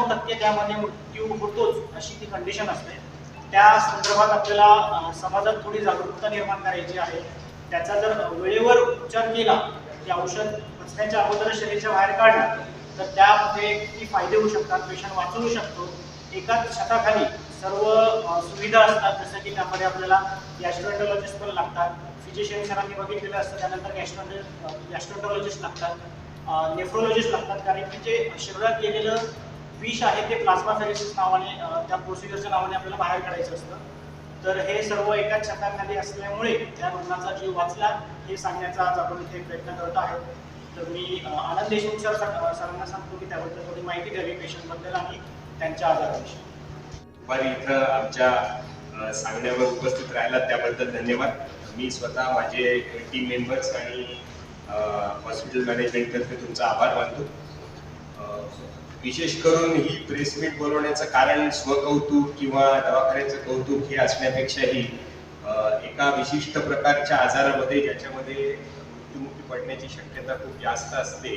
पंच्याण्णव टक्के त्यामध्ये मृत्यू होतोच अशी ती कंडिशन असते. त्या संदर्भात आपल्याला समाजात थोडी जागरूकता निर्माण करायची आहे. त्याचा जर वेळेवर उपचार केला की औषध बसण्याच्या अगोदर शरीराच्या बाहेर काढलं तर त्यामध्ये किती फायदे होऊ शकतात पेशंट वाचवू शकतो. एकाच छताखाली सर्व सुविधा असतात जसं की त्यामध्ये आपल्याला गॅस्ट्रोएंटॉलॉजिस्ट पण लागतात. फिजिशियन सरांनी बघितलेलं असतं त्यानंतर गॅस्ट्रो गॅस्ट्रोएंटॉलॉजिस्ट लागतात. नेफ्रोलॉजिस्ट लागतात. कारण की जे शरीरात गेलेलं विष आहे ते प्लाझ्मा फेरेसिस नावाने त्या प्रोसिजरच्या नावाने आपल्याला बाहेर काढायचं असतं. तर हे सर्व एकाच छताखाली असल्यामुळे त्या रुग्णाचा जीव वाचला हे सांगण्याचा आज आपण इथे प्रयत्न करत आहोत. तर मी आनंद देशमुख सर सरांना सांगतो की त्याबद्दल थोडी माहिती द्यावी पेशंटबद्दल आणि त्यांच्या आजाराविषयी. दुपारी इथं आमच्या सांगण्यावर उपस्थित राहिला त्याबद्दल धन्यवाद. मी स्वतः माझे टीम मेंबर्स आणि हॉस्पिटल मॅनेजमेंटतर्फे तुमचा आभार मानतो. विशेष करून ही प्रेस मीट बोलवण्याचं कारण स्वकौतुक किंवा दवाखान्याचं कौतुक हे असण्यापेक्षाही एका विशिष्ट प्रकारच्या आजारामध्ये ज्याच्यामध्ये मृत्युमुखी पडण्याची शक्यता खूप जास्त असते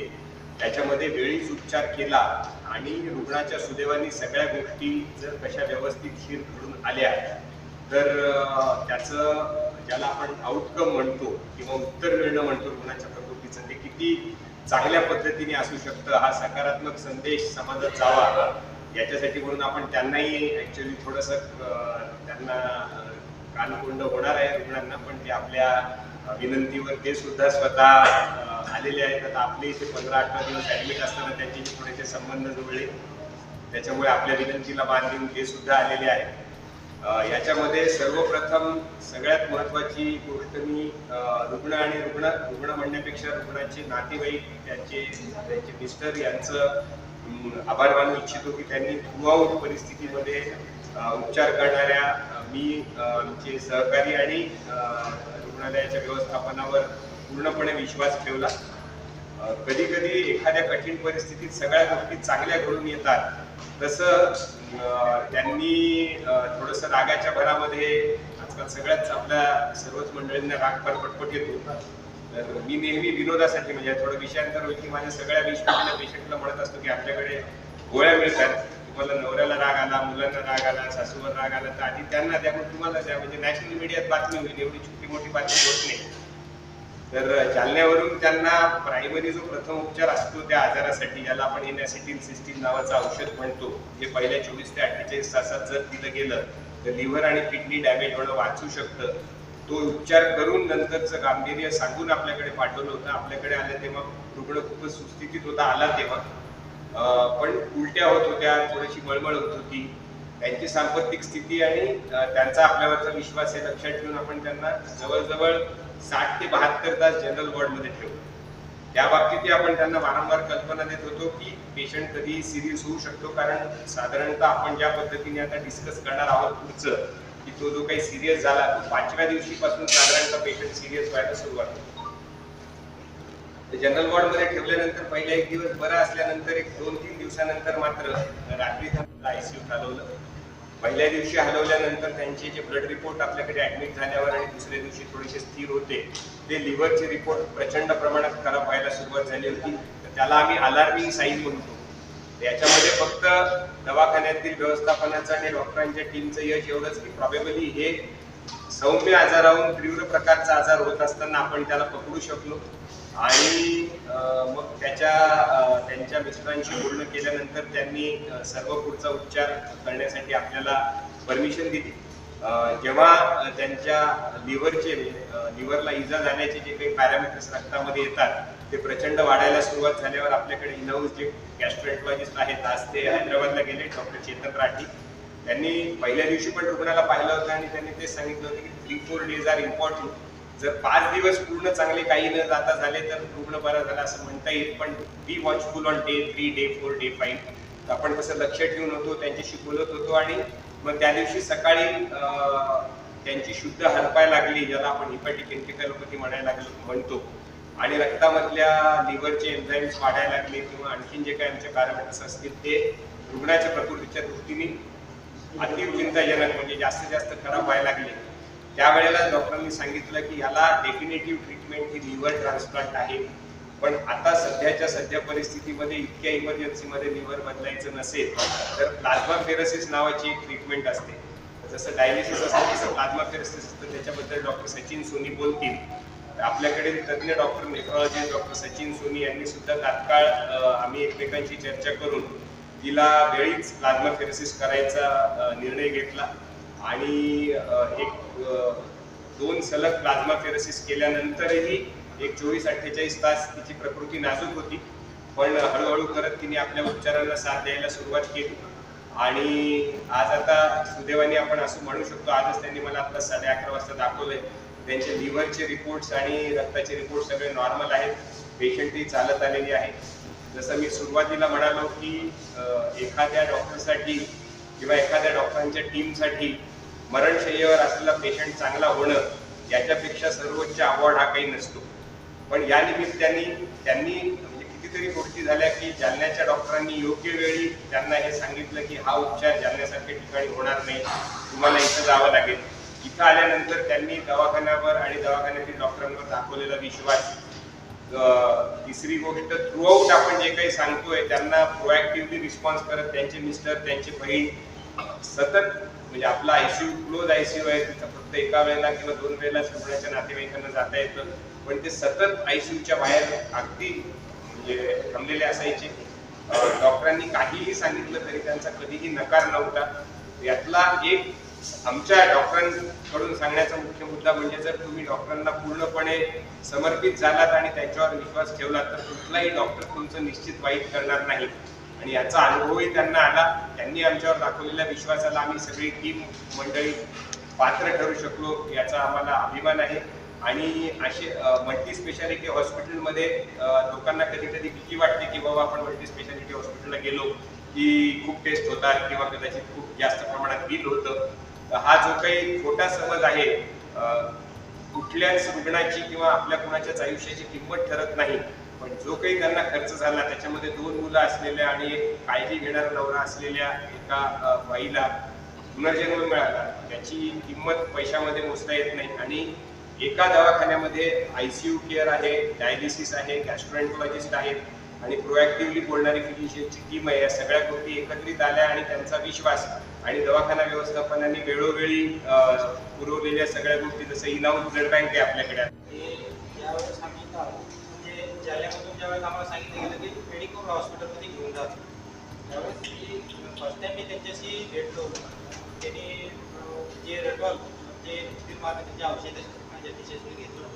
त्याच्यामध्ये वेळीच उपचार केला आणि रुग्णाच्या सुदैवाने सगळ्या गोष्टी जर कशा व्यवस्थितशीर घडून आल्या तर त्याचं ज्याला आपण आउटकम म्हणतो किंवा उत्तर मिळणं म्हणतो रुग्णाच्या प्रकृतीचं ते किती चांगल्या पद्धतीने असू शकतं. हा सकारात्मक संदेश समाजात जावा. याच्यासाठी म्हणून आपण त्यांनाही ऍक्च्युली थोडस त्यांना कानकोंड होणार आहे रुग्णांना पण ते आपल्या विनंतीवर ते सुद्धा स्वतः आलेले आहेत. आता आपले इथे पंधरा अठरा दिवस ऍडमिट असताना त्यांच्याशी थोडेसे संबंध जुळले. त्याच्यामुळे आपल्या विनंतीला मान देऊन ते सुद्धा आलेले आहेत. याच्यामध्ये सर्वप्रथम सगळ्यात महत्वाची गोष्ट मी रुग्ण आणि रुग्ण रुग्ण म्हणण्यापेक्षा रुग्णाचे नातेवाईक त्यांचे त्यांचे मिस्टर यांचं आभार मानू इच्छितो की त्यांनी थ्रूआउट परिस्थितीमध्ये उपचार करणाऱ्या मी आमचे सहकारी आणि रुग्णालयाच्या व्यवस्थापनावर पूर्णपणे विश्वास ठेवला. कधी कधी एखाद्या कठीण परिस्थितीत सगळ्या गोष्टी चांगल्या घडून येतात. तसं अं, त्यांनी थोडस थोडंसं रागाच्या भरामध्ये आजकाल सगळ्याच आपल्या सर्वच मंडळींना राग फार पटपट येतो. तर मी नेहमी विनोदासाठी म्हणजे थोडं विषयांतर होईल की माझ्या सगळ्या विषयांना पेशंटला म्हणत असतो की आपल्याकडे गोळ्या मिळतात. तुम्हाला नवऱ्याला राग आला मुलांना राग आला सासूवर राग आला तर आधी त्यांना द्या मग तुम्हाला द्या. म्हणजे नॅशनल मीडियात बातमी होईल. एवढी छोटी मोठी बातमी होत नाही. तर जालन्यावरून त्यांना प्रायमरी जो प्रथम उपचार असतो त्या आजारासाठी ज्याला आपण इनॅसिटिन सिस्टीम नावाचं औषध म्हणतो जे पहिल्या चोवीस ते अठ्ठेचाळीस तासात जर दिलं गेलं तर लिव्हर आणि किडनी डॅमेज होणं वाचू शकतं. तो उपचार करून नंतरचं गांभीर्य सांगून आपल्याकडे पाठवलं होतं. आपल्याकडे आलं तेव्हा रुग्ण खूपच सुस्थितीत होता आला तेव्हा. पण उलट्या होत होत्या थोडीशी मळमळ होत होती. त्यांची सांपत्तिक स्थिती आणि त्यांचा आपल्यावरचा विश्वास हे लक्षात ठेवून आपण त्यांना जवळजवळ साठ ते बहात्तर तास जनरल वॉर्डमध्ये ठेवू त्या बाबतीत आपण त्यांना वारंवार कल्पना देत होतो की पेशंट कधी सिरियस होऊ शकतो कारण साधारणतः आपण ज्या पद्धतीने आता डिस्कस करणार आहोत पुढचं की तो जो काही सिरियस झाला तो पाचव्या दिवशीपासून साधारणतः पेशंट सिरियस व्हायला सुरुवात होतो. जनरल वॉर्डमध्ये ठेवल्यानंतर पहिला एक दिवस बरा असल्यानंतर एक दोन तीन दिवसानंतर मात्र रात्री आयसीयू चालवलं. पहिल्या दिवशी हलवल्यानंतर त्यांचे जे ब्लड रिपोर्ट आपल्याकडे ऍडमिट झाल्यावर आणि दुसऱ्या दिवशी थोडेसे स्थिर होते ते लिव्हरचे रिपोर्ट प्रचंड प्रमाणात खराब व्हायला सुरुवात झाली होती. तर त्याला आम्ही अलार्मिंग साईन म्हणतो. याच्यामध्ये फक्त दवाखान्यातील व्यवस्थापनाचं आणि डॉक्टरांच्या टीमचं यश एवढंच की प्रॉबेबली हे सौम्य आजाराहून तीव्र प्रकारचा आजार होत असताना आपण त्याला पकडू शकलो. आणि मग त्याच्या त्यांच्या मिस्टरांशी बोलणं केल्यानंतर त्यांनी सर्व पुढचा उपचार करण्यासाठी आपल्याला परमिशन दिली. जेव्हा त्यांच्या लिव्हरचे लिव्हरला इजा झाल्याचे जे काही पॅरामीटर्स रक्तामध्ये येतात ते प्रचंड वाढायला सुरुवात झाल्यावर आपल्याकडे इनहाऊस जे गॅस्ट्रोएंटॉलॉजिस्ट आहेत आज ते हैदराबादला गेले डॉक्टर चेतन राठी. त्यांनी पहिल्या दिवशी पण रुग्णाला पाहिलं होतं आणि त्यांनी ते सांगितलं होतं की three four days are important जर पाच दिवस पूर्ण चांगले काही न जाता झाले तर रुग्ण बरा झाला असं म्हणता येईल पण be watchful on day three day four day five आपण कसं लक्ष ठेवून होतो त्यांच्याशी बोलत होतो आणि मग त्या दिवशी सकाळी त्यांची शुद्ध हलपाय लागली ज्याला आपण हिपॅटिक एन्केफॅलोपॅथी म्हणायला लागलो म्हणतो. आणि रक्तामधल्या लिव्हरचे एन्झाईम्स वाढायला लागले किंवा आणखीन जे काही आमचे पॅरामीटर्स असतील ते रुग्णाच्या प्रकृतीच्या दृष्टीने अतिव चिंताजनक म्हणजे जास्तीत जास्त खराब व्हायला लागले. त्यावेळेला डॉक्टरांनी सांगितलं की याला डेफिनेटिव्ह ट्रीटमेंट ही लिव्हर ट्रान्सप्लांट आहे. पण आता सध्याच्या सध्या परिस्थितीमध्ये इतक्या इमर्जन्सीमध्ये लिव्हर बदलायचं नसेल तर प्लाझ्मा फेरसिस नावाची एक ट्रीटमेंट असते. जसं डायलिसिस असतं तसं प्लाझ्मा फेरसिस असतं. त्याच्याबद्दल डॉक्टर सचिन सोनी बोलतील. तर आपल्याकडे तज्ज्ञ doctor nephrologist doctor Sachin Soni यांनी सुद्धा तात्काळ आम्ही एकमेकांची चर्चा करून तिला वेळीच प्लाझ्मा फेरसिस करायचा निर्णय घेतला. आणि एक दोन सलग प्लाझ्मा थेरसिस केल्यानंतरही एक चोवीस अठ्ठेचाळीस तास तिची प्रकृती नाजूक होती. पण हळूहळू करत तिने आपल्या उपचारांना साथ द्यायला सुरुवात केली. आणि आज आता सुदैवाने आपण असं म्हणू शकतो आजच त्यांनी मला आता साडे अकरा वाजता दाखवलंय. त्यांचे लिव्हरचे रिपोर्ट्स आणि रक्ताचे रिपोर्ट सगळे नॉर्मल आहेत. पेशंटही चालत आलेली आहे. जसं मी सुरुवातीला म्हणालो की एखाद्या डॉक्टरसाठी किंवा एखाद्या डॉक्टरांच्या टीमसाठी मरणशय्येवर असलेला पेशंट चांगला होणं याच्यापेक्षा सर्वोच्च अवॉर्ड हा काही नसतो. पण या निमित्ताने त्यांनी म्हणजे कितीतरी गोष्टी झाल्या की जालन्याच्या डॉक्टरांनी योग्य वेळी त्यांना हे सांगितलं की हा उपचार जालन्यासारख्या ठिकाणी होणार नाही. तुम्हाला इथं जावं लागेल. इथं आल्यानंतर त्यांनी दवाखान्यावर आणि दवाखान्यातील डॉक्टरांवर दाखवलेला विश्वास. तिसरी गोष्ट थ्रूआउट आपण जे काही सांगतोय त्यांना प्रोएक्टिव्हली रिस्पॉन्स करत त्यांचे मिस्टर त्यांचे बहीण सतत म्हणजे आपला आयसीयू क्लोज आयसीयू आहे तिथं फक्त एका वेळेला किंवा दोन वेळेला रुग्णाच्या नातेवाईकांना जाता येतं. पण ते सतत आयसीयूच्या बाहेर अगदी म्हणजे थांबलेले असायचे. डॉक्टरांनी काहीही सांगितलं तरी त्यांचा कधीही नकार नव्हता. यातला एक आमच्या डॉक्टरांकडून सांगण्याचा मुख्य मुद्दा म्हणजे जर तुम्ही डॉक्टरांना पूर्णपणे समर्पित झालात आणि त्यांच्यावर विश्वास ठेवलात तर कुठलाही डॉक्टर तुमचं निश्चित वाईट करणार नाही. आणि याचा अनुभवही त्यांना आला. त्यांनी आमच्यावर दाखवलेल्या विश्वासाला आम्ही सगळी टीम मंडळी पात्र ठरू शकलो याचा आम्हाला अभिमान आहे. आणि असे मल्टी स्पेशालिटी हॉस्पिटलमध्ये लोकांना कधी कधी भीती वाटते की बाबा आपण मल्टी स्पेशालिटी हॉस्पिटलला गेलो की खूप टेस्ट होतात किंवा कदाचित खूप जास्त प्रमाणात बिल होतं. तर हा जो काही खोटा समज आहे कुठल्याच रुग्णाची किंवा आपल्या कुणाच्याच आयुष्याची किंमत ठरत नाही. पण जो काही त्यांना खर्च झाला त्याच्यामध्ये दोन मुलं असलेल्या आणि एक काळजी घेणारा नवरा असलेल्या एका बाईला पुनर्जन्म मिळाला त्याची किंमत पैशामध्ये मोजता येत नाही आणि एका दवाखान्यामध्ये आयसीयू केअर आहे डायलिसिस आहे गॅस्ट्रोएन्टॉलॉजिस्ट आहेत आणि प्रोएक्टिव्हली बोलणारी फिजिशियनची टीम आहे. या सगळ्या गोष्टी एकत्रित आल्या आणि त्यांचा विश्वास आणि दवाखाना व्यवस्थापनाने वेळोवेळी पुरवलेल्या सगळ्या गोष्टी जसं इनाऊन ब्लड बँक आहे आपल्याकडे. जालन्यामधून ज्यावेळेस आम्हाला सांगितलं गेलं की मेडिकोर हॉस्पिटलमध्ये घेऊन जा. त्यावेळेस मी फर्स्ट टाईम मी त्यांच्याशी भेटलो. त्यांनी जे रेटॉल जे मार्ग मार्केटचे औषध माझ्या मी घेतलं.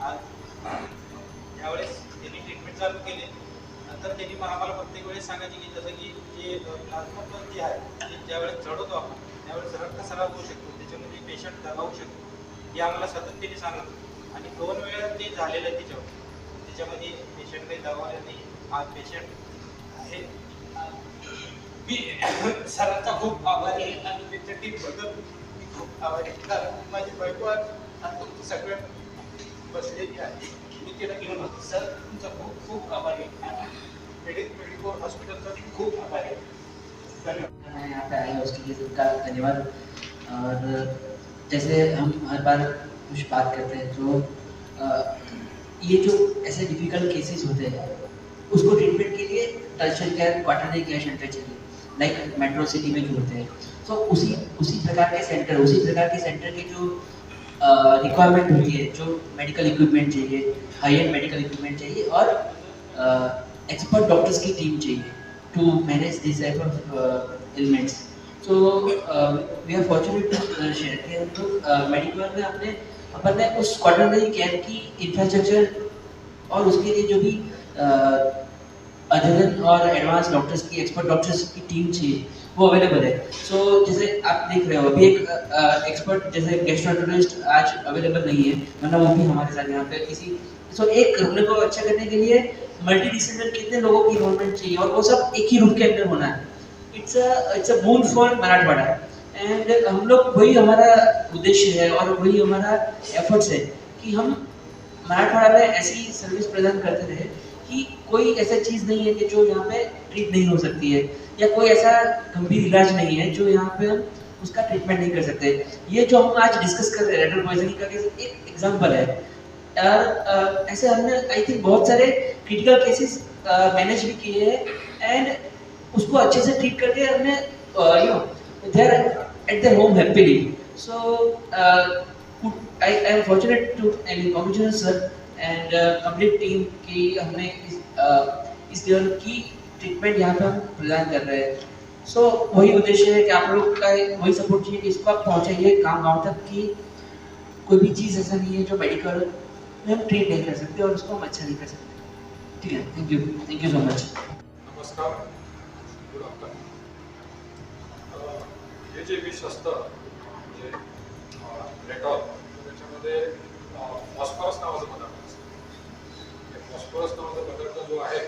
आज त्यावेळेस त्यांनी ट्रीटमेंट चालू केली. नंतर त्यांनी मग आम्हाला प्रत्येक वेळेस सांगायचे की जसं की जे प्लाझ्मा पण जे आहे ते ज्यावेळेस चढवतो आपण त्यावेळेस रक्त सराव होऊ शकतो. त्याच्यामध्ये पेशंट दगावू शकतो. हे आम्हाला सतत त्यांनी सांगत आणि दोन वेळा ते झालेलं आहे त्याच्यावर त्याच्यामध्ये पेशंट काही दबावले नाही आज पेशंट आहे. मी सरांचा खूप आभारी आहे आणि त्यांच्या टीमबद्दल मी खूप आभारी कारण माझी बायको आज तुमचं सगळं बसलेली आहे. मी तिला घेऊन होतो सर तुमचा खूप खूप आभारी आहे. मेडिक मेडिकोर हॉस्पिटलचा खूप आभारी आहे. धन्यवाद. यहाँ पे आए उसके लिए सबका धन्यवाद। और जैसे हम हर बार कुछ बात करते हैं तो ये जो ऐसे डिफ़िकल्ट केसेस होते हैं उसको ट्रीटमेंट के लिए tertiary care quaternary care center चाहिए। लाइक मेट्रो सिटी में जो होते हैं। तो उसी उसी प्रकार के सेंटर उसी प्रकार के सेंटर के जो रिक्वायरमेंट होती है जो मेडिकल इक्विपमेंट चाहिए हाई एंड मेडिकल इक्विपमेंट चाहिए और एक्सपर्ट डॉक्टर्स की टीम चाहिए type of uh, ailments. So uh, we are fortunate to uh, share कि हम लोग मेडिकल में अपने अपन ने उस क्वार्टरनरी केयर की इंफ्रास्ट्रक्चर और उसके लिए जो भी अध्ययन और एडवांस डॉक्टर्स की एक्सपर्ट डॉक्टर्स की टीम चाहिए वो अवेलेबल है। सो so, जैसे आप देख रहे हो अभी एक एक्सपर्ट जैसे गेस्ट्रोएंटरोलॉजिस्ट आज अवेलेबल नहीं है वरना वो भी हमारे साथ यहाँ पे किसी सो so, एक रुग्ण को अच्छा करने के लिए मल्टी डिसिप्लिन कितने लोगों की इन्वॉल्वमेंट चाहिए और वो सब एक ही रूम के अंदर होना है। It's it's a boon for Marathwada. And हम लोग वही हमारा उद्देश्य है और वही हमारा एफर्ट्स है कि हम मराठवाड़ा में ऐसी सर्विस प्रदान करते रहे कि कोई ऐसा चीज़ नहीं है कि जो यहाँ पे ट्रीट नहीं हो सकती है या कोई ऐसा गंभीर इलाज नहीं है जो यहाँ पे हम उसका ट्रीटमेंट नहीं कर सकते। ये जो हम आज डिस्कस कर रहे हैं पॉइजनिंग का एक एग्ज़ाम्पल है। ऐसे हमने आई थिंक बहुत सारे क्रिटिकल केसेस मैनेज भी किए हैं। एंड उसको अच्छे से ट्रीट करके हमने you know they are at their home happily so I I am fortunate to and congratulation sir and complete team की हमने इस uh, इस लेवल की ट्रीटमेंट यहाँ पे हम प्रदान कर रहे हैं। सो वही उद्देश्य है कि आप लोग का वही सपोर्ट चाहिए कि इसको आप पहुँचाइए गाँव गाँव तक कि कोई भी चीज़ ऐसा नहीं है जो मेडिकल में हम ट्रीट नहीं कर सकते और उसको हम अच्छा नहीं कर सकते। ठीक है? Thank you thank you so much नमस्कार। हे जे विष असतं म्हणजे डेटॉल त्याच्यामध्ये फॉस्फरस नावाचं पदार्थ असतं. हे जो आहे